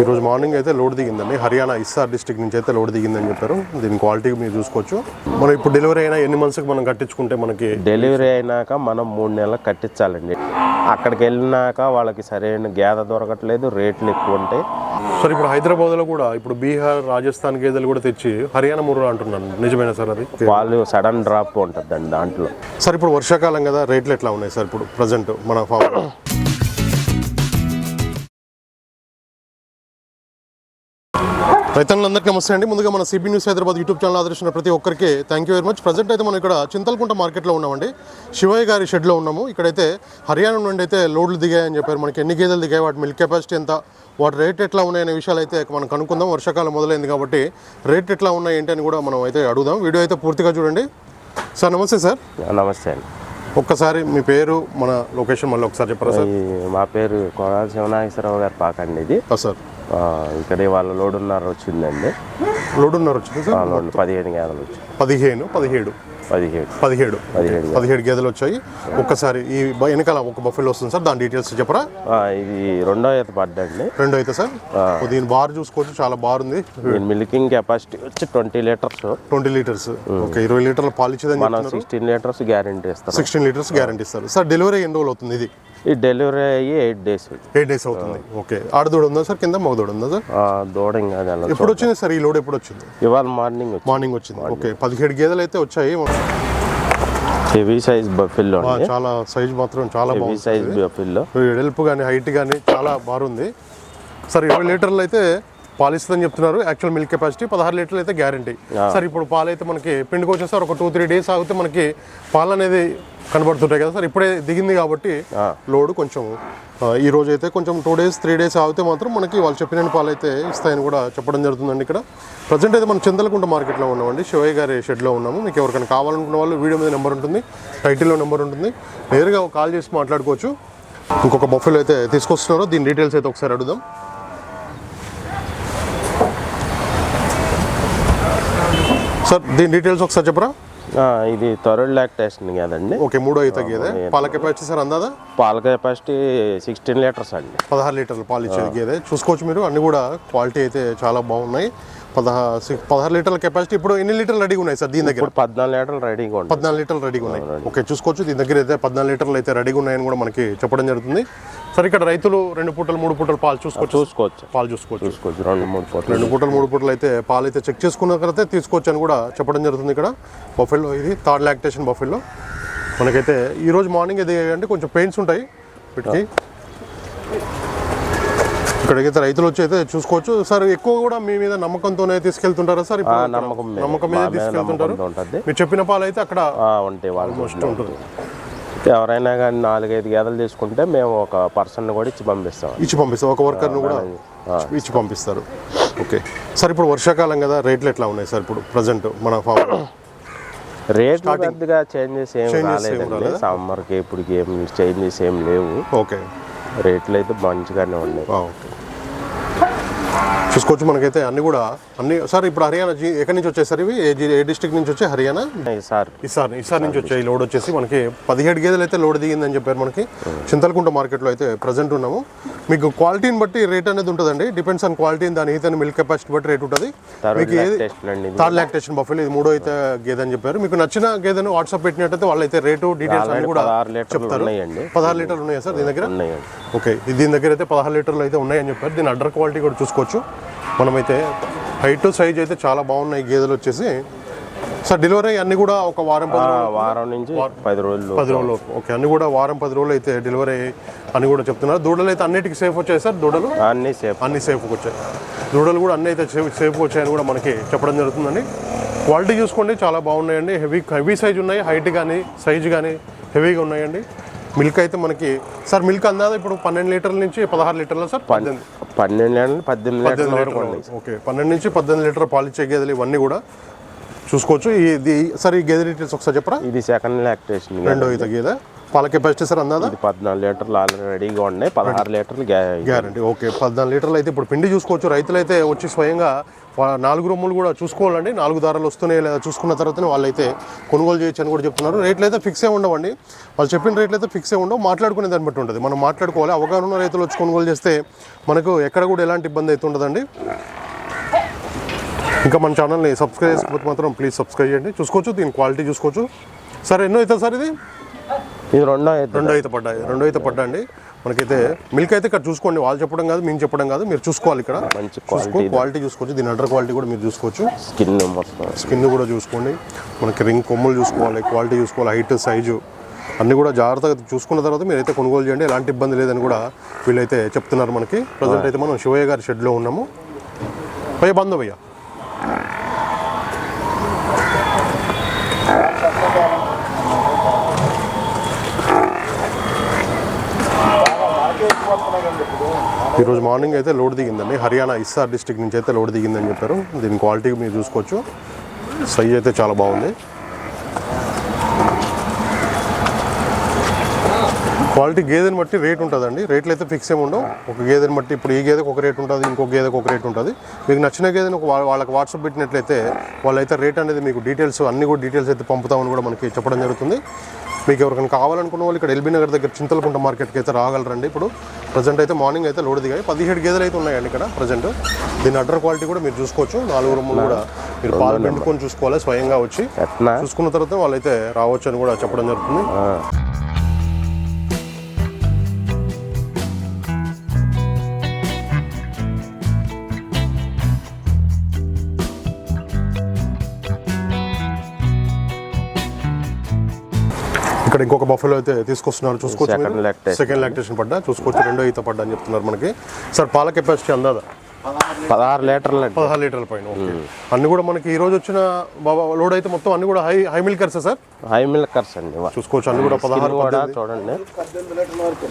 ఈరోజు మార్నింగ్ అయితే లోడ్ దిగిందండి. హర్యానా ఇస్సార్ డిస్టిక్ నుంచి అయితే లోడ్ దిగిందని చెప్పారు. దీని క్వాలిటీ మీరు చూసుకోవచ్చు. మనం ఇప్పుడు డెలివరీ అయినా ఎన్ని మంత్స్కి మనం కట్టించుకుంటే మనకి డెలివరీ అయినాక మనం మూడు నెలలకు కట్టించాలండి. అక్కడికి వెళ్ళినాక వాళ్ళకి సరైన గేద దొరకట్లేదు రేట్లు ఎక్కువ ఉంటాయి. సార్ ఇప్పుడు హైదరాబాద్లో కూడా ఇప్పుడు బీహార్ రాజస్థాన్ గేదెలు కూడా తెచ్చి హర్యానా ముర్రా అంటున్నాను. నిజమేనా సార్ అది? వాళ్ళు సడన్ డ్రాప్ ఉంటుందండి దాంట్లో. సార్ ఇప్పుడు వర్షాకాలం కదా రేట్లు ఎట్లా ఉన్నాయి సార్ ఇప్పుడు ప్రజెంట్ మన ఫామ్ రైతులందరికీ నమస్తే అండి. ముందుగా మన CB news Hyderabad YouTube channel ఆదర్శించిన ప్రతి ఒక్కరికి thank you very much present అయితే మనం ఇక్కడ చింతలకుంట మార్కెట్లో ఉన్నామండి. శివయ్య గారి షెడ్లో ఉన్నాము. ఇక్కడైతే హర్యానా నుండి అయితే లోడ్లు దిగాయని చెప్పారు. మనకి ఎన్ని గేదెలు దిగాయి? వాటి మిల్క్ కెపాసిటీ ఎంత? వాటి రేట్ ఎట్లా ఉన్నాయనే విషయాలు అయితే మనం కనుక్కుందాం. వర్షాకాలం మొదలైంది కాబట్టి రేట్ ఎట్లా ఉన్నాయి ఏంటి అని కూడా మనం అయితే అడుగుదాం. వీడియో అయితే పూర్తిగా చూడండి. సార్ నమస్తే సార్. నమస్తే అండి. ఒక్కసారి మీ పేరు మన లొకేషన్ మళ్ళీ ఒకసారి చెప్పరా సార్? మా పేరు కొడాలి శివనాగేశ్వరరావు గారి పాకండి ఇది. సార్. ఇక్కడే వాళ్ళ లోడున్నర వచ్చిందండి. లోడ్ ఉన్నారు వచ్చింది సార్? పదిహేను గేదలు వచ్చి పదిహేను పదిహేడు. పదిహేడు. పదిహేడు. పదిహేడు పదిహేడు గేదెలు వచ్చాయి. ఒక్కసారి ఈ వెనకాల ఒక బఫెల్ వస్తుంది సార్ దాని డీటెయిల్స్ చెప్పరా? ఇది రెండో ఈత పడ్డండి. రెండు అయితే సార్? దీని బార్ చూసుకోవచ్చు చాలా బార్ ఉంది దీని మిల్కింగ్ కెపాసిటీ వచ్చి twenty litres. Twenty litres. Okay ఇరవై లీటర్ల పాలు ఇచ్చేదని సిక్స్టీన్ లీటర్స్ గ్యారంటీ ఇస్తాం. సిక్స్టీన్ లీటర్స్ గ్యారంటీ ఇస్తారు. సార్ డెలివరీ ఎన్ని రోజులు అవుతుంది ఇది? ఈ డెలివరీ అయ్యి ఎయిట్ డేస్ ఎయిట్ డేస్ అవుతుంది. ఓకే. ఆడదూడ ఉందా సార్? కింద మగదూడ ఉందా సార్? దూడ ఎప్పుడు వచ్చింది సార్? ఈ లోడ్ ఎప్పుడు వచ్చింది? ఇవాళ మార్నింగ్ మార్నింగ్ వచ్చింది. ఓకే. పదిహేడు గేదెలు అయితే వచ్చాయి. హెవీ సైజ్ బఫిల్లో చాలా సైజ్ మాత్రం చాలా హెవీ సైజ్ బఫిల్లో. ఎడల్పు కానీ హైట్ కానీ చాలా బాగుంది. సార్ ఇరవై లీటర్లు అయితే పాలు ఇస్తుందని చెప్తున్నారు. యాక్చువల్ మిల్క్ కెపాసిటీ పదహారు లీటర్లు అయితే గ్యారంటీ సార్ ఇప్పుడు పాలు అయితే మనకి పిండికి వచ్చేసారి ఒక టూ త్రీ డేస్ ఆగితే మనకి పాలు అనేది కనబడుతుంటాయి కదా సార్. ఇప్పుడే దిగింది కాబట్టి లోడ్ కొంచెం ఈ రోజు అయితే కొంచెం టూ డేస్ త్రీ డేస్ ఆగితే మాత్రం మనకి వాళ్ళు చెప్పిన పాలు అయితే ఇస్తాయని కూడా చెప్పడం జరుగుతుందండి ఇక్కడ. ప్రజెంట్ అయితే మనం చందలకుంట మార్కెట్లో ఉన్నామండి. శివయ్య గారి షెడ్లో ఉన్నాము. మీకు ఎవరికైనా కావాలనుకున్న వాళ్ళు వీడియో మీద నెంబర్ ఉంటుంది టైటిల్లో నెంబర్ ఉంటుంది. నేరుగా కాల్ చేసి మాట్లాడుకోవచ్చు. ఇంకొక బఫెల్ అయితే తీసుకొస్తున్నారు. దీని డీటెయిల్స్ అయితే ఒకసారి అడుగుదాం. సార్ దీని డీటెయిల్స్ ఒకసారి చెప్పరా? ఇది థర్డ్ లాక్టేషన్ కదండి. ఓకే మూడో అయితే గేదె. పాల కెపాసిటీ సార్ అందాదా? పాల కెపాసిటీ సిక్స్టీన్ లీటర్స్ అండి. పదహారు లీటర్లు పాలు ఇచ్చేది గేదె. చూసుకోవచ్చు మీరు అన్ని కూడా క్వాలిటీ అయితే చాలా బాగున్నాయి. పదహా సి- పదహారు లీటర్ల కెపాసిటీ ఇప్పుడు ఎన్ని లీటర్లు రెడీగా ఉన్నాయి సార్ దీని దగ్గర? పద్నాలుగు లీటర్లు రెడీగా ఉంటుంది పద్నాలుగు లీటర్లు రెడీగా ఉన్నాయి. ఓకే చూసుకోవచ్చు దీని దగ్గర అయితే పద్నాలుగు లీటర్లు అయితే రెడీగా ఉన్నాయని కూడా మనకి చెప్పడం జరుగుతుంది. సార్ ఇక్కడ రైతులు రెండు పూటలు మూడు పూటలు పాలు చూసుకోవచ్చు. చూసుకోవచ్చు. పాలు చూసుకోవచ్చు. చూసుకోవచ్చు. రెండు మూడు పూటలు. రెండు పూటలు మూడు పూటలు అయితే పాలు అయితే చెక్ చేసుకున్న తర్వాత తీసుకోవచ్చు అని కూడా చెప్పడం జరుగుతుంది ఇక్కడ. బఫెల్లో ఇది థర్డ్ లాక్టేషన్ బఫెల్లో. మనకైతే ఈ రోజు మార్నింగ్ ఇది అంటే కొంచెం పెయిన్స్ ఉంటాయి వీటికి. ఇక్కడికైతే రైతులు వచ్చి అయితే చూసుకోవచ్చు. సార్ ఎక్కువ కూడా మీ మీద నమ్మకంతోనే తీసుకెళ్తుంటారా సార్? నమ్మకం మీద. తీసుకెళ్తుంటారు. మీరు చెప్పిన పాలు అయితే అక్కడ ఉంటాయి వాళ్ళు ఉంటుంది. ఎవరైనా కానీ నాలుగైదు గేదెలు తీసుకుంటే మేము ఒక పర్సన్ కూడా ఇచ్చి పంపిస్తాం. ఇచ్చి పంపిస్తారు ఒక వర్కర్ను కూడా ఇచ్చి పంపిస్తారు. ఓకే. సార్ ఇప్పుడు వర్షాకాలం కదా రేట్లు ఎట్లా ఉన్నాయి సార్ ఇప్పుడు ప్రజెంట్ మన ఫామ్ పెద్దగా చేంజెస్ ఏం రాలేదండి. సమ్మర్కి ఇప్పటికి ఏం చేంజెస్ ఏం లేవు. ఓకే. రేట్లు అయితే మంచిగానే ఉన్నాయి. ఓకే. చూసుకోవచ్చు మనకైతే అన్ని కూడా అన్ని సార్ ఇప్పుడు హర్యానా ఎక్కడి నుంచి వచ్చాయి సార్ ఇవి? ఏ డిస్ట్రిక్ట్ నుంచి వచ్చాయి హర్యానా? సార్. ఇసార్ ఇసార్ నుంచి వచ్చాయి లోడ్ వచ్చేసి మనకి పదిహేడు గేదెలు అయితే లోడ్ దిగిందని చెప్పారు మనకి. చింతలకుంట మార్కెట్లో అయితే ప్రజెంట్ ఉన్నాము. మీకు క్వాలిటీని బట్టి రేట్ అనేది ఉంటుందండి. డిపెండ్స్ ఆన్ క్వాలిటీ దాని ఈతని మిల్క్ కెపాసిటీ బట్టి రేట్ ఉంటుంది. మీకు ఏది థర్డ్ లాక్టేషన్ బఫెల్ ఇది మూడో అయితే గేదె అని చెప్పారు. మీకు నచ్చిన గేదెను వాట్సాప్ పెట్టినట్టయితే వాళ్ళైతే రేటు డీటెయిల్స్ అన్ని కూడా ఉన్నాయండి. పదహారు లీటర్లు ఉన్నాయా సార్ దీని దగ్గర? ఓకే. దీని దగ్గర అయితే పదహారు లీటర్లు అయితే ఉన్నాయని చెప్పారు. దీని అడ్డర్ క్వాలిటీ కూడా చూసుకోవచ్చు. మనమైతే హైట్ సైజ్ అయితే చాలా బాగున్నాయి గేదెలు వచ్చేసి. సార్ డెలివరీ అన్ని కూడా ఒక వారం పది వారం నుంచి పది రోజులు పది రోజులు. ఓకే అన్ని కూడా వారం పది రోజులు అయితే డెలివరీ అని కూడా చెప్తున్నారు. దూడలు అయితే అన్నిటికీ సేఫ్ వచ్చాయి సార్ దూడలు? అన్నీ సేఫ్ అన్ని సేఫ్గా వచ్చాయి. దూడలు కూడా అన్ని అయితే సేఫ్ సేఫ్గా వచ్చాయని కూడా మనకి చెప్పడం జరుగుతుందండి. క్వాలిటీ చూసుకోండి చాలా బాగున్నాయండి. హెవీ హెవీ సైజ్ ఉన్నాయి. హైట్ కానీ సైజ్ కానీ హెవీగా ఉన్నాయండి. మిల్క్ అయితే మనకి సార్ మిల్క్ అందాదా? ఇప్పుడు పన్నెండు లీటర్ల నుంచి పదహారు లీటర్ల సార్? పన్నెండు లీటర్లు పద్దెనిమిది లీటర్ల వరకు ఓకే పన్నెండు నుంచి పద్దెనిమిది లీటర్ పాలు ఇచ్చే గేదెలు ఇవన్నీ కూడా చూసుకోవచ్చు. ఇది సార్ ఈ గేదె డీటెయిల్స్ ఒకసారి చెప్పరా? ఇది సెకండ్ లాక్టేషన్ రెండో ఈత గేదె. పాల కెపాసిటీ సార్ అందాదా? ఇది పద్నాలుగు లీటర్లు ఆల్రెడీ రెడీగా ఉన్నాయి. పదహారు లీటర్లు గ్యా గ్యారంటీ ఓకే పద్నాలుగు లీటర్లు అయితే ఇప్పుడు పిండి చూసుకోవచ్చు. రైతులు అయితే వచ్చి స్వయంగా నాలుగు రొమ్ములు కూడా చూసుకోవాలండి. నాలుగు దారాలు వస్తున్నాయి లేదా చూసుకున్న తర్వాతనే వాళ్ళైతే కొనుగోలు చేయొచ్చు అని కూడా చెప్తున్నారు. రేట్లు అయితే ఫిక్స్ ఉండవండి. వాళ్ళు చెప్పిన రేట్లు అయితే ఫిక్స్ ఉండవు. మాట్లాడుకునే దాన్ని బట్టి ఉంటుంది. మనం మాట్లాడుకోవాలి. అవగాహన ఉన్న రైతులు వచ్చి కొనుగోలు చేస్తే మనకు ఎక్కడ కూడా ఎలాంటి ఇబ్బంది అయితే ఉండదండి. ఇంకా మన ఛానల్ని సబ్స్క్రైబ్ చేసుకోకపోతే మాత్రం ప్లీజ్ సబ్స్క్రైబ్ చేయండి. చూసుకోవచ్చు దీని క్వాలిటీ చూసుకోవచ్చు. సార్ ఎన్నో అవుతుంది సార్ ఇది? ఇది రెండో అయితే రెండో అయితే పడ్డాయి. రెండో అయితే పడ్డండి మనకైతే మిల్క్ అయితే ఇక్కడ చూసుకోండి. వాళ్ళు చెప్పడం కాదు మేము చెప్పడం కాదు. మీరు చూసుకోవాలి ఇక్కడ. మంచి చూసుకో క్వాలిటీ చూసుకోవచ్చు. దీని అడ్డర్ క్వాలిటీ కూడా మీరు చూసుకోవచ్చు. స్కిన్ స్కిన్ కూడా చూసుకోండి. మనకి రింగ్ కొమ్ములు చూసుకోవాలి క్వాలిటీ చూసుకోవాలి హైట్ సైజు అన్నీ కూడా జాగ్రత్తగా చూసుకున్న తర్వాత మీరైతే కొనుగోలు చేయండి. ఎలాంటి ఇబ్బంది లేదని కూడా వీళ్ళైతే చెప్తున్నారు మనకి. ప్రజెంట్ అయితే మనం శివయ్య గారి షెడ్లో ఉన్నాము. భయ్య బంధు భయ్య. ఈరోజు మార్నింగ్ అయితే లోడ్ దిగిందండి. హర్యానా ఇస్సార్ డిస్టిక్ నుంచి అయితే లోడ్ దిగిందని చెప్పారు. దీని క్వాలిటీ మీరు చూసుకోవచ్చు. సైజ్ అయితే చాలా బాగుంది. క్వాలిటీ గేదెని బట్టి రేట్ ఉంటుందండి. రేట్లు అయితే ఫిక్స్ ఏమి ఉండవు. ఒక గేదెని బట్టి ఇప్పుడు ఈ గేదెకు ఒక రేట్ ఉంటుంది ఇంకో గేదెకు ఒక రేట్ ఉంటుంది. మీకు నచ్చిన గేదెని ఒక వాళ్ళకి వాట్సాప్ పెట్టినట్లయితే వాళ్ళైతే రేట్ అనేది మీకు డీటెయిల్స్ అన్ని కూడా డీటెయిల్స్ అయితే పంపుతామని కూడా మనకి చెప్పడం జరుగుతుంది. మీకు ఎవరికైనా కావాలనుకున్న వాళ్ళు ఇక్కడ ఎల్బీ నగర్ దగ్గర చింతలకుంట మార్కెట్కి అయితే రాగలరండి. ఇప్పుడు ప్రజెంట్ అయితే మార్నింగ్ అయితే లోడ్ దిగాయి. పదిహేడు గేదెలు అయితే ఉన్నాయండి ఇక్కడ ప్రజెంట్ దీని అడ్డర్ క్వాలిటీ కూడా మీరు చూసుకోవచ్చు. నాలుగు రూములు కూడా మీరు పాలు పిండుకొని చూసుకోవాలి స్వయంగా వచ్చి చూసుకున్న తర్వాత వాళ్ళైతే రావచ్చు అని కూడా చెప్పడం జరుగుతుంది. ఇక్కడ ఇంకొక బఫెలో అయితే తీసుకొస్తున్నారు. చూసుకోవచ్చు. సెకండ్ లాక్టేషన్ పడ్డా? చూసుకోవచ్చు. రెండో ఈత పడ్డా అని చెప్తున్నారు మనకి. సార్ పాల కెపాసిటీ అందాదా? పదహారు లీటర్లు పదహారు లీటర్ల పైన అన్ని కూడా మనకి ఈ రోజు వచ్చిన బాబా లోడ్ అయితే మొత్తం అన్ని కూడా high high milkers sir? High milkers అండి. చూసుకోవచ్చు. అన్ని కూడా పదహారు కూడా చూడండి.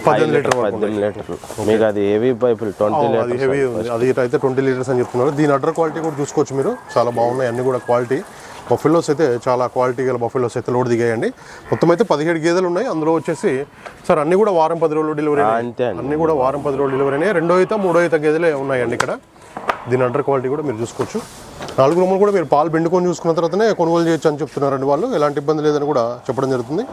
పద్దెనిమిది లీటర్ పద్దెనిమిది లీటర్లు. మీకు అది హెవీ పైపులు ట్వంటీ అది హెవీ ఉంది. అది అయితే ట్వంటీ లీటర్స్ అని చెప్తున్నారు. దీని అడ్డర్ క్వాలిటీ కూడా చూసుకోవచ్చు మీరు. చాలా బాగున్నాయి అన్ని కూడా క్వాలిటీ బఫెలోస్ అయితే చాలా క్వాలిటీ గల బఫెలోస్ అయితే లోడ్ దిగాయండి. మొత్తం అయితే పదిహేడు గేదెలు ఉన్నాయి. అందులో వచ్చేసి సార్ అన్ని కూడా వారం పది రోజులు డెలివరీ. అంతే అన్ని కూడా వారం పది రోజులు డెలివరీ అయినాయి రెండో అయితే మూడో అయితే గేదెలే ఉన్నాయండి ఇక్కడ. దీని అండర్ క్వాలిటీ కూడా మీరు చూసుకోవచ్చు. నాలుగు రూములు కూడా మీరు పాలు పిండుకొని చూసుకున్న తర్వాతనే కొనుగోలు చేయొచ్చు అని చెప్తున్నారండి వాళ్ళు. ఎలాంటి ఇబ్బంది లేదని కూడా చెప్పడం జరుగుతుంది.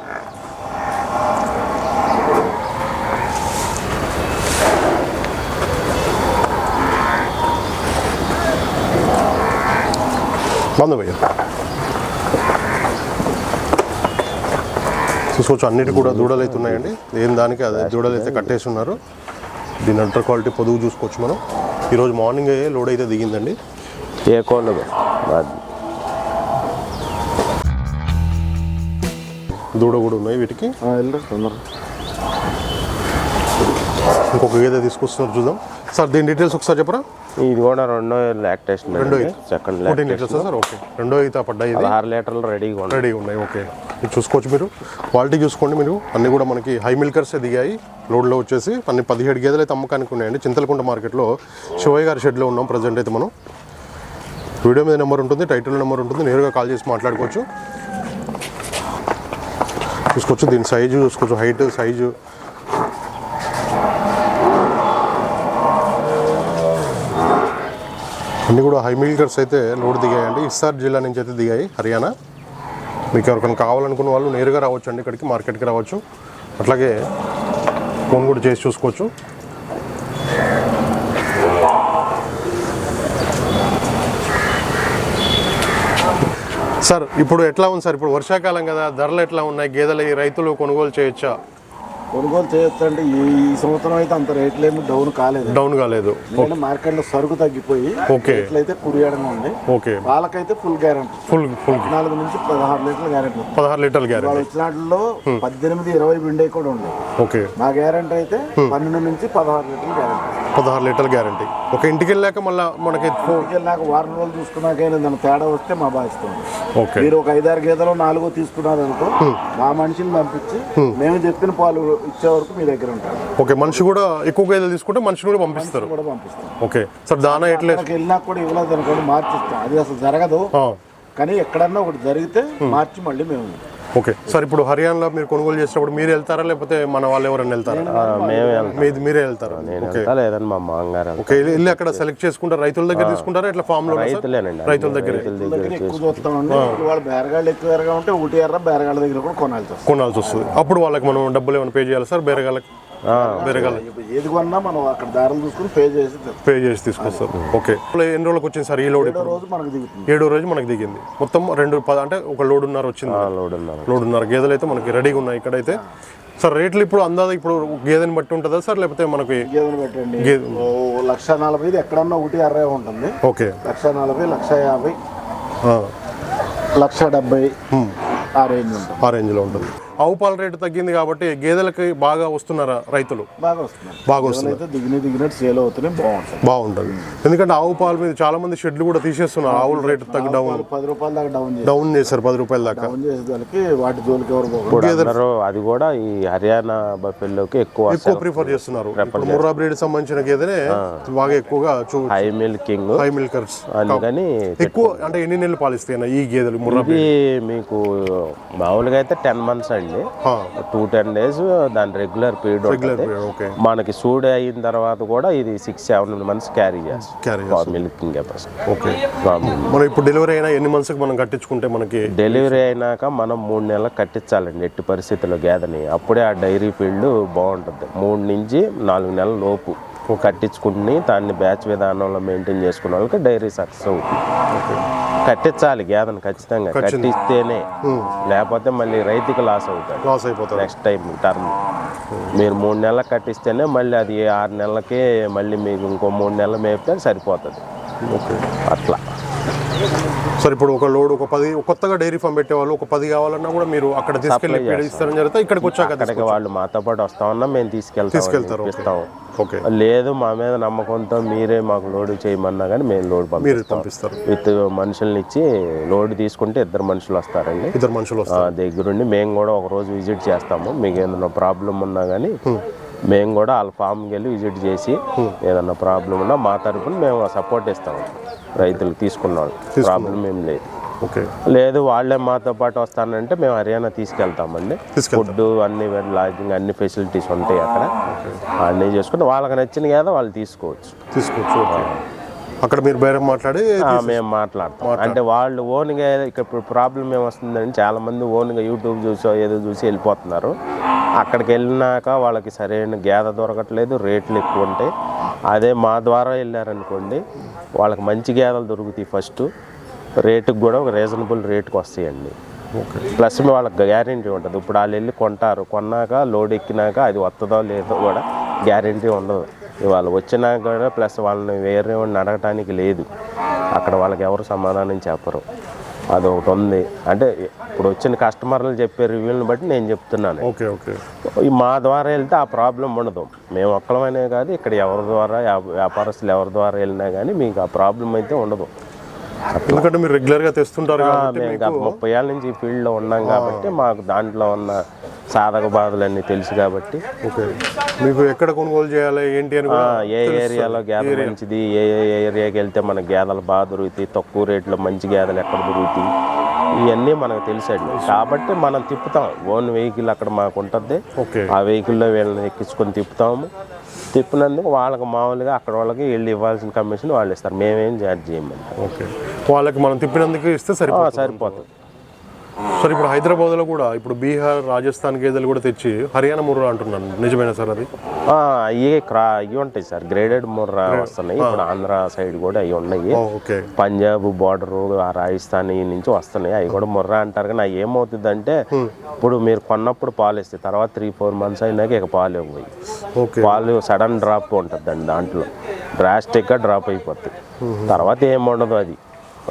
బంధు చూసుకోవచ్చు. అన్నిటి కూడా దూడలు అయితే ఉన్నాయండి. ఏం దానికి అదే దూడలు అయితే కట్టేసి ఉన్నారు. దీని అంటర్ క్వాలిటీ పొదుగు చూసుకోవచ్చు మనం. ఈరోజు మార్నింగ్ లోడ్ అయితే దిగిందండి. ఏ కోళ్ళు? దూడ కూడా ఉన్నాయి వీటికి. ఇంకొక గేదె తీసుకొస్తున్నారు చూద్దాం. సార్ దీని డీటెయిల్స్ ఒకసారి చెప్పరా? ఇది కూడా రెండో లాక్టేషన్ రెండో. Second lactation sir? ఓకే. రెండో అయితే పడ్డాయి ఇది. పదహారు లీటర్లు రెడీగా ఉన్నాయి. రెడీగా ఉన్నాయి. ఓకే. ఇది చూసుకోవచ్చు మీరు. క్వాలిటీ చూసుకోండి మీరు. అన్నీ కూడా మనకి హై మిల్కర్స్ దిగాయి. లోడ్లో వచ్చేసి అన్ని పదిహేడు గేదెలు అయితే అమ్మకానికి ఉన్నాయండి. చింతలకుంట మార్కెట్లో శివయ్య గారి షెడ్లో ఉన్నాం ప్రజెంట్ అయితే మనం. వీడియో మీద నెంబర్ ఉంటుంది టైటిల్ నెంబర్ ఉంటుంది. నేరుగా కాల్ చేసి మాట్లాడుకోవచ్చు. చూసుకోవచ్చు దీని సైజు చూసుకోవచ్చు హైట్ సైజు అన్నీ కూడా హై మిల్కర్స్ అయితే లోడ్ దిగాయండి. ఇస్సార్ జిల్లా నుంచి అయితే దిగాయి హర్యానా. మీకు ఎవరికైనా కావాలనుకున్న వాళ్ళు నేరుగా రావచ్చు అండి ఇక్కడికి మార్కెట్కి రావచ్చు. అట్లాగే ఫోన్ కూడా చేసి చూసుకోవచ్చు. సార్ ఇప్పుడు ఎట్లా ఉంది సార్? ఇప్పుడు వర్షాకాలం కదా ధరలు ఎట్లా ఉన్నాయి? గేదెలు రైతులు కొనుగోలు చేయొచ్చా? కొనుగోలు చేయొచ్చు అంటే ఈ సంవత్సరం అయితే అంత రేట్లు ఏమి డౌన్ కాలేదు. డౌన్ కాలేదు. ఎందుకంటే మార్కెట్లో సరుకు తగ్గిపోయి ఓకే. అయితే ఉంది. ఓకే. పాలకైతే ఫుల్ గ్యారంటీ. Full full. నాలుగు నుంచి పదహారు లీటర్ల గ్యారంటీ. పదహారు లీటర్ల గ్యారెంటీ. వచ్చిన పద్దెనిమిది ఇరవై బిండే కూడా ఉంది. ఓకే. మా గ్యారంటీ అయితే పన్నెండు నుంచి పదహారు లీటర్ల గ్యారంటీ. పదహారు లీటర్ల గ్యారంటీ. ఒక ఇంటికి వెళ్ళాక మళ్ళీ మనకి ఫో- నాకు వారం రోజులు చూసుకున్నాక తేడా వస్తే మా బాధ్యత ఉంది ఓకే. మీరు ఒక ఐదారు గేదెలు నాలుగు తీసుకున్నారు అనుకో మా మనిషిని పంపించి మేము చెప్పిన పాలు ఇచ్చే వరకు మీ దగ్గర ఉంటారు. ఓకే మనిషి కూడా ఎక్కువ గేదెలు తీసుకుంటే మనిషిని కూడా పంపిస్తారు. కూడా పంపిస్తాం ఓకే సార్ దానా ఎట్లే అక్కడికి వెళ్ళినా కూడా ఇవ్వలేదు అనుకోండి మార్చిస్తాం. అది అసలు జరగదు. కానీ ఎక్కడన్నా ఒకటి జరిగితే మార్చి మళ్ళీ మేము ఓకే. సార్ ఇప్పుడు హర్యానాలో మీరు కొనుగోలు చేసినప్పుడు మీరు వెళ్తారా లేకపోతే మన వాళ్ళు ఎవరైనా వెళ్తారా? మేమే మీది మీరే వెళ్తారా? మా మామగారు. ఓకే వెళ్ళి అక్కడ సెలెక్ట్ చేసుకుంటారా? రైతుల దగ్గర తీసుకుంటారా? ఇట్లా ఫామ్లో రైతులేనండి రైతుల దగ్గర. వాళ్ళు బేరగాళ్ళు ఎక్కువ ఉంటే ఊటి ఎర్ర బేరగాళ్ళ దగ్గర కూడా కొనాల్సి వస్తుంది. కొనాల్సి వస్తుంది. అప్పుడు వాళ్ళకి మనం డబ్బులు ఏమైనా పే చేయాలి సార్? వేరే ఇప్పుడు ఏది కొన్నా మనం అక్కడ దారులు చూసుకుని పే చేసి. పే చేసి తీసుకొస్తారు ఓకే ఇప్పుడు ఎన్ని రోజులకు వచ్చింది సార్ ఈ లోడ్ ఏడో రోజు మనకు దిగుతుంది. ఏడో రోజు మనకి దిగింది. మొత్తం రెండు పద అంటే ఒక లోడున్నర వచ్చింది. ఆ, లోడ్ ఉన్నారు లోడున్నర గేదెలు అయితే మనకి రెడీగా ఉన్నాయి ఇక్కడైతే. సార్ రేట్లు ఇప్పుడు అందాజ ఇప్పుడు గేదెని బట్టి ఉంటుందా సార్? లేకపోతే మనకి గేదెలు పెట్టండి గేదె- ఓ లక్ష నలభై ఎక్కడన్నా ఒకటి అరవై ఉంటుంది. ఓకే. లక్ష నలభై లక్ష యాభై ఆ, లక్ష డెబ్బై ఆ రేంజ్ ఉంటుంది. ఆ రేంజ్లో ఉంటుంది. ఆవు పాల రేటు తగ్గింది కాబట్టి గేదెలకి బాగా వస్తున్నారా రైతులు? బాగా దిగిన దిగినట్టు సేల్ అవుతున్నాయి బాగుంటుంది. బాగుంటుంది. ఎందుకంటే ఆవు పాల మీద చాలా మంది షెడ్లు కూడా తీసేస్తున్నారు. ఆవుల రేటు తగ్గి డౌన్. పది రూపాయల దాకా డౌన్ డౌన్ చేశారు పది రూపాయల దాకా. వాటి జోలికి ఎవరు అది కూడా ఈ హర్యానా బఫెల్లోకి ఎక్కువ ఎక్కువ ప్రిఫర్ చేస్తున్నారు. ముర్రా బ్రీడ్ సంబంధించిన గేదెనే బాగా ఎక్కువగా హై మిల్కింగ్ హై మిల్కర్స్ అందుకని ఎక్కువ అంటే ఎన్ని నెలలు పాలిస్తాయి ఈ గేదెలు ముర్రా మీకు మామూలుగా అయితే టెన్ మంత్స్ అండి. ఆ, టూ టెన్ డేస్ దాని రెగ్యులర్ పీరియడ్ ఉంటుంది. ఓకే మనకి సూడ్ అయిన తర్వాత కూడా ఇది సిక్స్ సెవెన్ మంత్స్ క్యారీ చేస్తాం క్యారీ మిల్కింగ్ కెపాసిటీ ఓకే మనం ఇప్పుడు డెలివరీ అయినా ఎన్ని మనం కట్టించుకుంటే మనకి డెలివరీ అయినాక మనం మూడు నెలలకు కట్టించాలండి ఎట్టి పరిస్థితుల్లో గేదెని. అప్పుడే ఆ డైరీ ఫీల్డ్ బాగుంటుంది. మూడు నుంచి నాలుగు నెలల లోపు. కట్టించుకుని దాన్ని బ్యాచ్ విధానంలో మెయింటైన్ చేసుకున్న వాళ్ళకి డైరీ సక్సెస్ అవుతుంది. కట్టించాలి గేదెని ఖచ్చితంగా. కట్టిస్తేనే. లేకపోతే మళ్ళీ రైతుకి లాస్ అవుతాడు. లాస్ అయిపోతారు నెక్స్ట్ టైం టర్మ్. మీరు మూడు నెలలకు కట్టిస్తేనే మళ్ళీ అది ఆరు నెలలకే మళ్ళీ మీకు ఇంకో మూడు నెలలు మేపితే సరిపోతుంది. ఓకే. అట్లా. సార్ ఇప్పుడు ఒక లోడ్ ఒక పది కొత్తగా డైరీ ఫామ్ పెట్టే వాళ్ళు ఒక పది కావాలన్నా కూడా మీరు అక్కడ తీసుకెళ్ళి ఇస్తారని జరిగితే ఇక్కడికి వచ్చాక అక్కడికి వాళ్ళు మాతో పాటు వస్తామన్నా మేము తీసుకెళ్తాం తీసుకెళ్తారు, ఓకే. ఇస్తాం ఓకే. లేదు మా మీద నమ్మకంతో మీరే మాకు లోడ్ చేయమన్నా కానీ మేము లోడ్ పంపిస్తారు. విత్ మనుషుల్ని ఇచ్చి లోడ్ తీసుకుంటే ఇద్దరు మనుషులు వస్తారండి. ఇద్దరు మనుషులు దగ్గరుండి మేము కూడా ఒక రోజు విజిట్ చేస్తాము. మీకు ఏదైనా ప్రాబ్లం ఉన్నా కానీ మేము కూడా వాళ్ళ ఫామ్కి వెళ్ళి విజిట్ చేసి ఏదైనా ప్రాబ్లం ఉన్నా మా తరపున మేము సపోర్ట్ ఇస్తాము. రైతులు తీసుకున్న వాళ్ళు. ప్రాబ్లం ఏం లేదు. ఓకే. లేదు వాళ్ళే మాతో పాటు వస్తానంటే మేము హర్యానా తీసుకెళ్తామండి. ఫుడ్ అన్ని లాడ్జింగ్ అన్ని ఫెసిలిటీస్ ఉంటాయి అక్కడ. అన్నీ చేసుకుని వాళ్ళకి నచ్చిన కదా వాళ్ళు తీసుకోవచ్చు. తీసుకోవచ్చు. అక్కడ మీరు బేరం మాట్లాడి మేము మాట్లాడతాం. అంటే వాళ్ళు ఓన్గా ఇక్కడ ఇప్పుడు ప్రాబ్లం ఏమొస్తుందంటే చాలా మంది ఓన్గా యూట్యూబ్ చూసో ఏదో చూసి వెళ్ళిపోతున్నారు. అక్కడికి వెళ్ళినాక వాళ్ళకి సరైన గేద దొరకట్లేదు రేట్లు ఎక్కువ ఉంటాయి. అదే మా ద్వారా వెళ్ళారనుకోండి వాళ్ళకి మంచి గేదెలు దొరుకుతాయి ఫస్ట్. రేటుకి కూడా ఒక రీజనబుల్ రేటుకి వస్తాయండి. ప్లస్ వాళ్ళకి గ్యారంటీ ఉంటుంది. ఇప్పుడు వాళ్ళు వెళ్ళి కొంటారు కొన్నాక లోడ్ ఎక్కినాక అది వస్తుందో లేదో కూడా గ్యారంటీ ఉండదు. ఇవాళ వచ్చినాక కూడా ప్లస్ వాళ్ళని వేరే వాడిని అడగటానికి లేదు. అక్కడ వాళ్ళకి ఎవరు సమాధానం చెప్పరు. అది ఒకటి ఉంది. అంటే ఇప్పుడు వచ్చిన కస్టమర్లు చెప్పే రివ్యూని బట్టి నేను చెప్తున్నాను. Okay okay. ఈ మా ద్వారా వెళ్తే ఆ ప్రాబ్లం ఉండదు. మేము ఒక్కలమనే కాదు ఇక్కడ ఎవరి ద్వారా వ్యా- వ్యాపారస్తులు ఎవరి ద్వారా వెళ్ళినా కానీ మీకు ఆ ప్రాబ్లం అయితే ఉండదు. ఎందుకంటే మీరు రెగ్యులర్గా తెస్తుంటారు మేము ముప్పై ఏళ్ళ నుంచి ఈ ఫీల్డ్లో ఉన్నాం కాబట్టి మాకు దాంట్లో ఉన్న సాధక బాధలన్నీ తెలుసు కాబట్టి. ఓకే. మీకు ఎక్కడ కొనుగోలు చేయాలి? ఏంటి అని ఏ ఏరియాలో గేదె మంచిది? ఏ ఏ ఏరియాకి వెళ్తే మన గేదెలు బాగా దొరుకుతాయి? తక్కువ రేట్లో మంచి గేదెలు ఎక్కడ దొరుకుతాయి? ఇవన్నీ మనకు తెలుసండి. కాబట్టి మనం తిప్పుతాం. ఓన్ వెహికల్ అక్కడ మాకు ఉంటుంది. ఆ వెహికల్లో వీళ్ళని ఎక్కించుకొని తిప్పుతాము. తిప్పినందుకు వాళ్ళకి మామూలుగా అక్కడ వాళ్ళకి వెళ్ళి ఇవ్వాల్సిన కమిషన్ వాళ్ళు ఇస్తారు. మేమేం చార్జ్ చేయమండి ఓకే. వాళ్ళకి మనం తిప్పినందుకు ఇస్తే సరిపోతుంది. సరిపోతుంది. సార్ ఇప్పుడు హైదరాబాద్లో కూడా ఇప్పుడు బీహార్ రాజస్థాన్ గేదెలు కూడా తెచ్చి హర్యానా ముర్రా అంటున్నాను నిజమేనా సార్ అది? అయ్యి క్రా అయ్యి ఉంటాయి సార్. గ్రేడెడ్ ముర్రా వస్తున్నాయి. ఇప్పుడు ఆంధ్ర సైడ్ కూడా అవి ఉన్నాయి. పంజాబ్ బార్డర్ ఆ రాజస్థాన్ నుంచి వస్తున్నాయి. అవి కూడా ముర్రా అంటారు. కానీ అవి ఏమవుతుందంటే ఇప్పుడు మీరు కొన్నప్పుడు పాలు ఇస్తే తర్వాత త్రీ ఫోర్ మంత్స్ అయినాక ఇక పాలు ఇవ్వయి ఓకే. పాలు సడన్ డ్రాప్ ఉంటుందండి దాంట్లో. డ్రాస్టిక్గా డ్రాప్ అయిపోతాయి తర్వాత ఏం ఉండదు అది.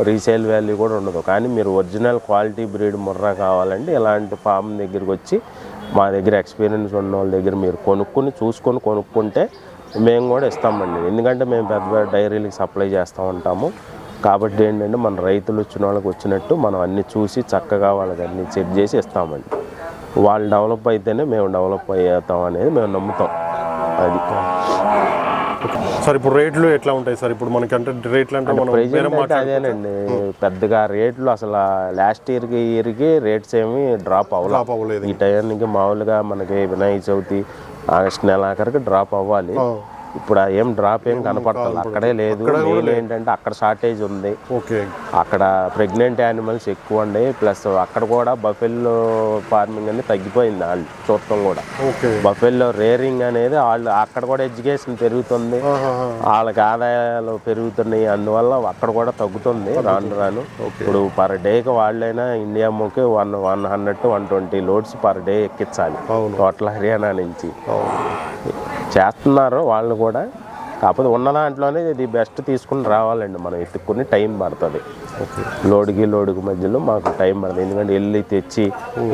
రీసేల్ వాల్యూ కూడా ఉండదు. కానీ మీరు ఒరిజినల్ క్వాలిటీ బ్రీడ్ ముర్రా కావాలంటే ఇలాంటి ఫామ్ దగ్గరికి వచ్చి మా దగ్గర ఎక్స్పీరియన్స్ ఉన్న వాళ్ళ దగ్గర మీరు కొనుక్కొని చూసుకొని కొనుక్కుంటే మేము కూడా ఇస్తామండి. ఎందుకంటే మేము పెద్ద పెద్ద డైరీలకు సప్లై చేస్తూ ఉంటాము. కాబట్టి ఏంటంటే మన రైతులు వచ్చిన వాళ్ళకి వచ్చినట్టు మనం అన్ని చూసి చక్కగా వాళ్ళకి అన్ని చెక్ చేసి ఇస్తామండి. వాళ్ళు డెవలప్ అయితేనే మేము డెవలప్ అవుతాం అనేది మేము నమ్ముతాం. అది. సార్ ఇప్పుడు రేట్లు ఎట్లా ఉంటాయి సార్? ఇప్పుడు మనకి అంటే రేట్లు అంటే మనం అదేనండి. పెద్దగా రేట్లు అసలు లాస్ట్ ఇయర్కి ఇయర్కి రేట్స్ ఏమి డ్రాప్ అవ్వలేదు. ఈ టైంకి మామూలుగా మనకి వినాయక చవితి ఆగస్ట్ నెల ఆఖరికి డ్రాప్ అవ్వాలి. ఇప్పుడు ఏం డ్రాప్ ఏం కనపడతారు అక్కడే లేదు. ఏంటంటే అక్కడ షార్టేజ్ ఉంది. ఓకే. అక్కడ ప్రెగ్నెంట్ యానిమల్స్ ఎక్కువ ఉండే. ప్లస్ అక్కడ కూడా బఫెల్లో ఫార్మింగ్ అనేది తగ్గిపోయింది వాళ్ళు చూడటం కూడా. బఫెల్లో రేరింగ్ అనేది వాళ్ళు అక్కడ కూడా ఎడ్యుకేషన్ పెరుగుతుంది. వాళ్ళకి ఆదాయాలు పెరుగుతున్నాయి. అందువల్ల అక్కడ కూడా తగ్గుతుంది. రాను రాను. ఇప్పుడు పర్ డేకి వాళ్ళైనా India ముఖి one one hundred to one twenty loads per day ఎక్కించాలి. Total Haryana నుంచి. చేస్తున్నారు వాళ్ళు కూడా. కాకపోతే ఉన్న దాంట్లోనే ఇది బెస్ట్ తీసుకుని రావాలండి మనం. ఎత్తుక్కుని టైం పడుతుంది. లోడుకి లోడుకి మధ్యలో మాకు టైం పడుతుంది. ఎందుకంటే వెళ్ళి తెచ్చి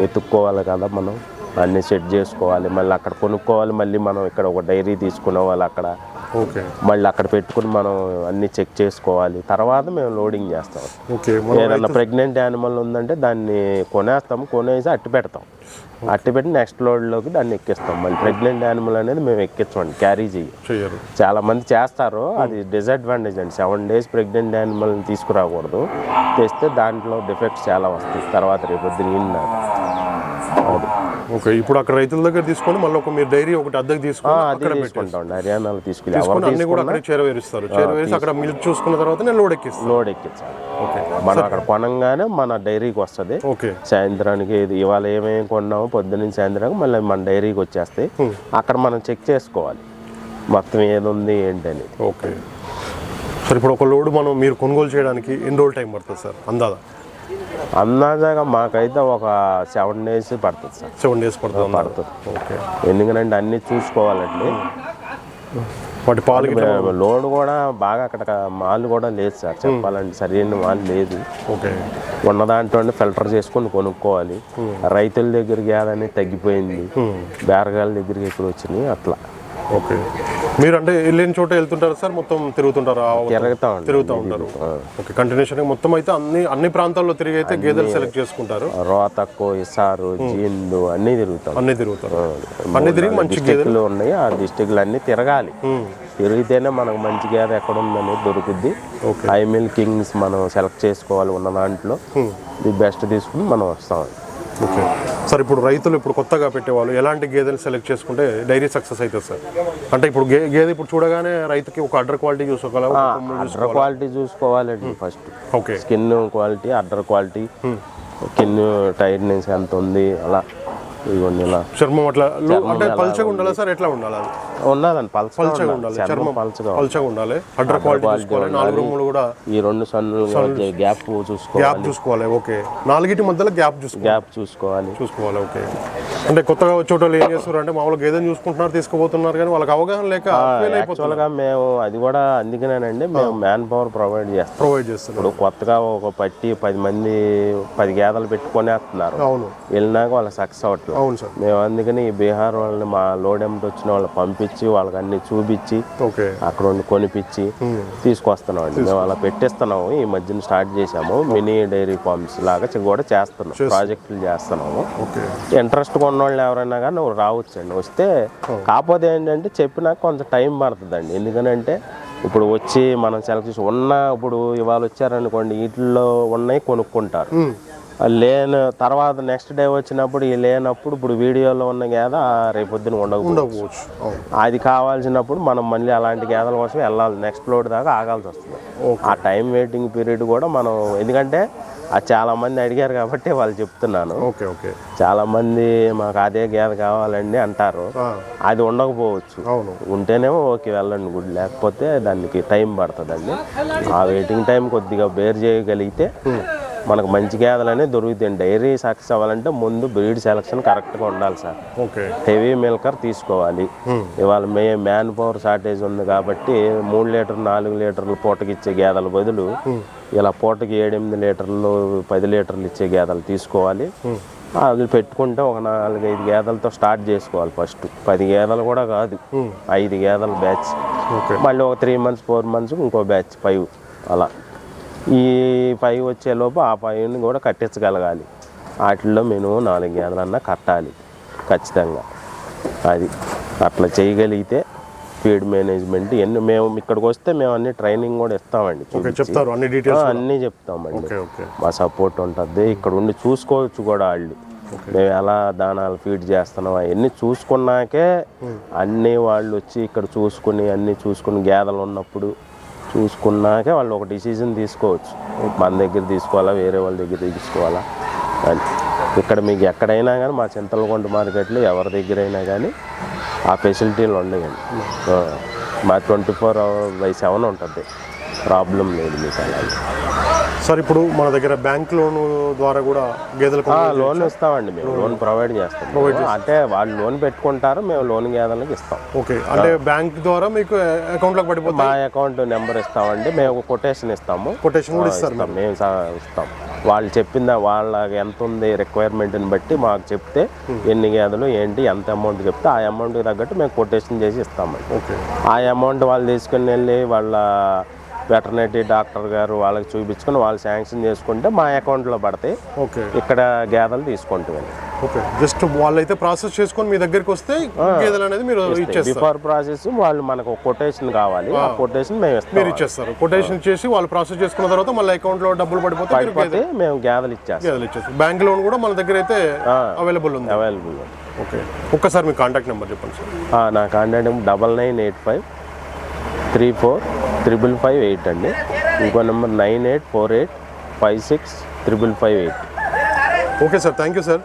ఎత్తుక్కోవాలి కదా మనం. అన్నీ సెట్ చేసుకోవాలి మళ్ళీ అక్కడ కొనుక్కోవాలి మళ్ళీ మనం ఇక్కడ ఒక డైరీ తీసుకునేవాలి అక్కడ. ఓకే. మళ్ళీ అక్కడ పెట్టుకుని మనం అన్ని చెక్ చేసుకోవాలి. తర్వాత మేము లోడింగ్ చేస్తాం. ఏదన్నా ప్రెగ్నెంట్ యానిమల్ ఉందంటే దాన్ని కొనేస్తాం కొనేసి అట్టి పెడతాం. అట్టి పెట్టి నెక్స్ట్ లోడ్లోకి దాన్ని ఎక్కిస్తాం. మళ్ళీ ప్రెగ్నెంట్ యానిమల్ అనేది మేము ఎక్కించమండి క్యారీ చేయం. చాలా మంది చేస్తారు అది డిసడ్వాంటేజ్ అండి. సెవెన్ డేస్ ప్రెగ్నెంట్ యానిమల్ని తీసుకురాకూడదు. తెస్తే దాంట్లో డిఫెక్ట్స్ చాలా వస్తాయి. తర్వాత రేపు పొద్దున అది ఓకే ఇప్పుడు అక్కడ రైతుల దగ్గర తీసుకొని మళ్ళీ ఒక మీరు డైరీ ఒకటి అద్దెకి తీసుకొని అక్కడ పెట్టేసి తీసుకుంటాం హర్యానాలో తీసుకొని అన్ని కూడా అక్కడ చేరవేరుస్తారు. చేరవేసి అక్కడ మిల్క్ చూసుకున్న తర్వాత నేను లోడ్ ఎక్కిస్తాను లోడ్ ఎక్కించాలి ఓకే. మనం అక్కడ కొనంగానే మన డైరీకి వస్తుంది. ఓకే. సాయంత్రానికి ఇవాళ ఏమేమి కొన్నామో పొద్దున్న సాయంత్రానికి మళ్ళీ మన డైరీకి వచ్చేస్తాయి. అక్కడ మనం చెక్ చేసుకోవాలి. మొత్తం ఏది ఉంది ఏంటని. ఓకే. సార్ ఇప్పుడు ఒక లోడ్ మనం మీరు కొనుగోలు చేయడానికి ఎన్ని రోజులు టైం పడుతుంది సార్? అందాదా? అందాజాగా మాకైతే ఒక సెవెన్ డేస్ పడుతుంది సార్. సెవెన్ డేస్ పడుతుంది? పడుతుంది. ఓకే. ఎందుకంటే అన్నీ చూసుకోవాలండి. వాటి పాలకి లోడ్ కూడా బాగా అక్కడ మాల్ కూడా లేదు సార్. చెప్పాలంటే సరైన మాల్ లేదు. ఓకే. ఉన్న దాంట్లో ఫిల్టర్ చేసుకొని కొనుక్కోవాలి. రైతుల దగ్గరికి ఏదని తగ్గిపోయింది. బేరగాళ్ళ దగ్గరికి ఎక్కువ వచ్చినాయి అట్లా. ఓకే. మీరు అంటే వెళ్ళిన చోట వెళ్తుంటారు సార్? మొత్తం తిరుగుతుంటారా? తిరుగుతా ఉంటాం. తిరుగుతూ ఉంటారు. ఓకే కంటిన్యూషన్ మొత్తం అయితే అన్ని అన్ని ప్రాంతాల్లో తిరిగి అయితే గేదెలు సెలెక్ట్ చేసుకుంటారు. రోతక్కు ఇసారు జీన్లు అన్నీ తిరుగుతాం అన్ని తిరుగుతారు. అన్ని తిరిగి మంచి గేదెలు ఉన్నాయి. ఆ డిస్టిక్లు అన్నీ తిరగాలి. తిరిగితేనే మనకు మంచి గేద ఎక్కడ ఉందనేది దొరుకుద్ది. ఐ మిల్ కింగ్స్ మనం సెలెక్ట్ చేసుకోవాలి ఉన్న దాంట్లో. ది బెస్ట్ తీసుకుని మనం వస్తాం. ఓకే. సార్ ఇప్పుడు రైతులు ఇప్పుడు కొత్తగా పెట్టేవాళ్ళు ఎలాంటి గేదెలు సెలెక్ట్ చేసుకుంటే డైరీ సక్సెస్ అవుతుంది సార్? అంటే ఇప్పుడు గే గేదె ఇప్పుడు చూడగానే రైతుకి ఒక అడ్డర్ క్వాలిటీ చూసుకోగల ఒక కొమ్ము చూసుకో- అడ్డర్ క్వాలిటీ చూసుకోవాలండి first. Okay skin quality udder quality skin tightness ఎంత ఉంది అలా. ఇవన్నీ ఇలా చర్మం అట్లా అంటే పల్చగా ఉండాలా సార్? ఎట్లా ఉండాలి? అది పల్చగా ఉండాలి. చర్మం పల్చగా ఉండాలి. పల్చగా ఉండాలి అడ్డర్ క్వాలిటీ చూసుకోవాలి. నాలుగు రూములు కూడా ఈ రెండు సన్నులు గ్యాప్ గ్యాప్ చూసుకోవాలి. చూసుకోవాలి. ఓకే. నాలుగిటి మధ్యలో గ్యాప్ చూసుకోవాలి. గ్యాప్ చూసుకోవాలి. చూసుకోవాలి. ఓకే. అంటే కొత్తగా వచ్చే వాళ్ళు ఏం చేస్తారు అంటే మామూలుగా గేదెని చూసుకుంటున్నారు తీసుకుపోతున్నారు కానీ వాళ్ళకి అవగాహన లేక యాక్చువల్గా మేము అది కూడా అందుకనేనండి మేము మ్యాన్ పవర్ ప్రొవైడ్ చేస్తాం. ప్రొవైడ్ చేస్తున్నారు. ఇప్పుడు కొత్తగా ఒక పట్టి పది మంది పది గేదెలు పెట్టుకునేస్తున్నారు. అవును. వెళ్ళినాక వాళ్ళకి సక్సెస్ అవ్వట్లేదు. అవును సార్. మేము అందుకని ఈ బీహార్ వాళ్ళని మా లోడ్ ఎంట వచ్చిన వాళ్ళు పంపించి వాళ్ళకి అన్ని చూపించి అక్కడ ఉండి కొనిపించి తీసుకొస్తున్నాం అండి. మేము అలా పెట్టేస్తున్నాము. ఈ మధ్యన స్టార్ట్ చేసాము మినీ డైరీ ఫార్మ్స్ లాగా కూడా చేస్తున్నాం. ప్రాజెక్టులు చేస్తున్నాము. ఇంట్రెస్ట్ ఉన్న వాళ్ళు ఎవరైనా కానీ నువ్వు రావచ్చు అండి వస్తే కాకపోతే ఏంటంటే చెప్పినాక కొంత టైం పడుతుందండి. ఎందుకనంటే ఇప్పుడు వచ్చి మనం సెలెక్ట్ చేసి ఉన్న ఇప్పుడు ఇవాళ వచ్చారనుకోండి వీటిల్లో ఉన్నాయి కొనుక్కుంటారు. లేని తర్వాత నెక్స్ట్ డే వచ్చినప్పుడు ఈ లేనప్పుడు ఇప్పుడు వీడియోలో ఉన్న గేద రేపొద్దున ఉండకపోవచ్చు. అది కావాల్సినప్పుడు మనం మళ్ళీ అలాంటి గేదెల కోసం వెళ్ళాలి. నెక్స్ట్ లోడ్ దాకా ఆగాల్సి వస్తుంది. ఆ టైం వెయిటింగ్ పీరియడ్ కూడా మనం ఎందుకంటే అది చాలా మంది అడిగారు కాబట్టి వాళ్ళు చెప్తున్నాను. Okay okay. చాలా మంది మాకు అదే గేదె కావాలండి అంటారు. అది ఉండకపోవచ్చు. అవును. ఉంటేనేమో ఓకే వెళ్ళండి గుడ్. లేకపోతే దానికి టైం పడుతుందండి. ఆ వెయిటింగ్ టైం కొద్దిగా బేర్ చేయగలిగితే మనకు మంచి గేదెలు అనేది దొరుకుతాయి డైరీ సక్సెస్ అవ్వాలంటే ముందు బ్రీడ్ సెలక్షన్ కరెక్ట్గా ఉండాలి సార్. ఓకే. హెవీ మిల్కర్ తీసుకోవాలి. ఇవాళ మే మ్యాన్ పవర్ షార్టేజ్ ఉంది కాబట్టి మూడు లీటర్ నాలుగు లీటర్లు పూటకి ఇచ్చే గేదెల బదులు ఇలా పూటకి ఏడెనిమిది లీటర్లు పది లీటర్లు ఇచ్చే గేదెలు తీసుకోవాలి. అవి పెట్టుకుంటే ఒక నాలుగైదు గేదెలతో స్టార్ట్ చేసుకోవాలి ఫస్ట్. పది గేదెలు కూడా కాదు. ఐదు గేదెల బ్యాచ్. మళ్ళీ ఒక త్రీ మంత్స్ ఫోర్ మంత్స్ ఇంకో బ్యాచ్ ఫైవ్ అలా. ఈ ఫైవ్ వచ్చేలోపు ఆ ఫైవ్ని కూడా కట్టించగలగాలి. వాటిల్లో మినిమం నాలుగు గేదెలన్నా కట్టాలి. ఖచ్చితంగా. అది అట్లా చేయగలిగితే ఫీడ్ మేనేజ్మెంట్ ఇవన్నీ మేము ఇక్కడికి వస్తే మేము అన్ని ట్రైనింగ్ కూడా ఇస్తామండి. చెప్తారు అన్ని డీటెయిల్స్ అన్నీ చెప్తామండి. మా సపోర్ట్ ఉంటుంది. ఇక్కడ ఉండి చూసుకోవచ్చు కూడా వాళ్ళు. మేము ఎలా దానాలు ఫీడ్ చేస్తున్నాం అవన్నీ చూసుకున్నాకే అన్నీ వాళ్ళు వచ్చి ఇక్కడ చూసుకుని అన్నీ చూసుకుని గేదెలు ఉన్నప్పుడు చూసుకున్నాకే వాళ్ళు ఒక డిసిజన్ తీసుకోవచ్చు. మన దగ్గర తీసుకోవాలా వేరే వాళ్ళ దగ్గర తీసుకోవాలా? అని. ఇక్కడ మీకు ఎక్కడైనా కానీ మా చింతలకొండ మార్కెట్లో ఎవరి దగ్గర అయినా కానీ ఆ ఫెసిలిటీలు ఉండవండి మా twenty four hour by seven ఉంటుంది. ప్రాబ్లం లేదు మీకు అలాగే. సార్ ఇప్పుడు మన దగ్గర బ్యాంక్ లోన్ ద్వారా కూడా గేదెలకు ఆ, లోన్ ఇస్తామండి మేము. లోన్ ప్రొవైడ్ చేస్తాం. అంటే వాళ్ళు లోన్ పెట్టుకుంటారు మేము లోన్ గేదెలకు ఇస్తాం. ఓకే అంటే బ్యాంక్ ద్వారా మీకు అకౌంట్లోకి పడిపోతుంది మా అకౌంట్ నెంబర్ ఇస్తామండి మేము కొటేషన్ ఇస్తాము. కొటేషన్ కూడా ఇస్తారు ఇస్తాం, మేము ఇస్తాం. వాళ్ళు చెప్పింద వాళ్ళ ఎంత ఉంది రిక్వైర్మెంట్ని బట్టి మాకు చెప్తే ఎన్ని గేదెలు ఏంటి ఎంత అమౌంట్ చెప్తే ఆ అమౌంట్కి తగ్గట్టు మేము కొటేషన్ చేసి ఇస్తామండి. ఓకే. ఆ అమౌంట్ వాళ్ళు తీసుకుని వెళ్ళి వాళ్ళ వెటర్నరీ డాక్టర్ గారు వాళ్ళకి చూపించుకొని వాళ్ళు శాంక్షన్ చేసుకుంటే మా అకౌంట్లో పడతాయి. ఓకే. ఇక్కడ గేదెలు తీసుకుంటామండి ఓకే. జస్ట్ వాళ్ళైతే ప్రాసెస్ చేసుకొని మీ దగ్గరికి వస్తే గేదెలు అనేది మీరు బిఫోర్ ప్రాసెస్ వాళ్ళు మనకు కొటేషన్ కావాలి. ఆ కొటేషన్ మేము ఇస్తాం. మీరు ఇచ్చేస్తారు. కొటేషన్ చేసి వాళ్ళు ప్రాసెస్ చేసుకున్న తర్వాత మళ్ళీ అకౌంట్లో డబ్బులు పడిపోతే మేము గేదెలు ఇచ్చేస్తాం. గేదెలు ఇచ్చేస్తారు. బ్యాంక్ లోన్ కూడా మన దగ్గర అయితే అవైలబుల్ ఉంది. Available okay. ఒక్కసారి మీ కాంటాక్ట్ నెంబర్ చెప్పండి సార్. నా contact double nine eight five three four triple five eight అండి. ఇంకో number nine eight four eight five six triple five eight. Okay sir thank you sir.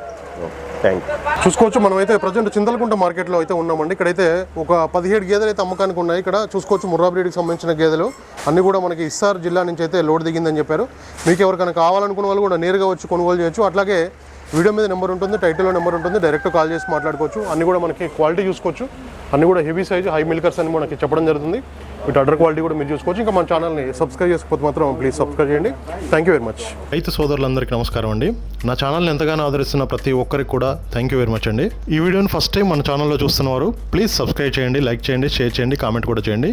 Thank you. చూసుకోవచ్చు మనం అయితే present Chintalakunta మార్కెట్లో అయితే ఉన్నామండి. ఇక్కడైతే ఒక పదిహేడు గేదెలు అయితే అమ్మకానికి ఉన్నాయి. ఇక్కడ చూసుకోవచ్చు ముర్రా బ్రీడ్కి సంబంధించిన గేదెలు. అన్ని కూడా మనకి ఇస్సార్ జిల్లా నుంచి అయితే లోడ్ దిగిందని చెప్పారు. మీకు ఎవరికైనా కావాలనుకున్న వాళ్ళు కూడా నేరుగా వచ్చి కొనుగోలు చేయొచ్చు. అట్లాగే వీడియో మీద నెంబర్ ఉంటుంది టైటిల్లో నెంబర్ ఉంటుంది. డైరెక్ట్ కాల్ చేసి మాట్లాడుకోవచ్చు. అన్ని కూడా మనకి క్వాలిటీ చూసుకోవచ్చు. అన్ని కూడా హెవీ సైజ్ హై మిల్కర్స్ అని మనకి చెప్పడం జరుగుతుంది. ఇటు అడర్ క్వాలిటీ కూడా మీరు చూసుకోవచ్చు. ఇంకా మన ఛానల్ని సబ్స్క్రైబ్ చేసుకోకపోతే మాత్రం ప్లీజ్ సబ్స్క్రైబ్ చేయండి. థ్యాంక్ యూ వెరీ మచ్ రైతు సోదరులందరికీ నమస్కారం అండి. నా ఛానల్ని ఎంతగానో ఆదరిస్తున్న ప్రతి ఒక్కరికి కూడా థ్యాంక్ యూ వెరీ మచ్ అండి. ఈ వీడియోని ఫస్ట్ టైం మన ఛానల్లో చూస్తున్నవారు ప్లీజ్ సబ్స్క్రైబ్ చేయండి లైక్ చేయండి షేర్ చేయండి కామెంట్ కూడా చేయండి.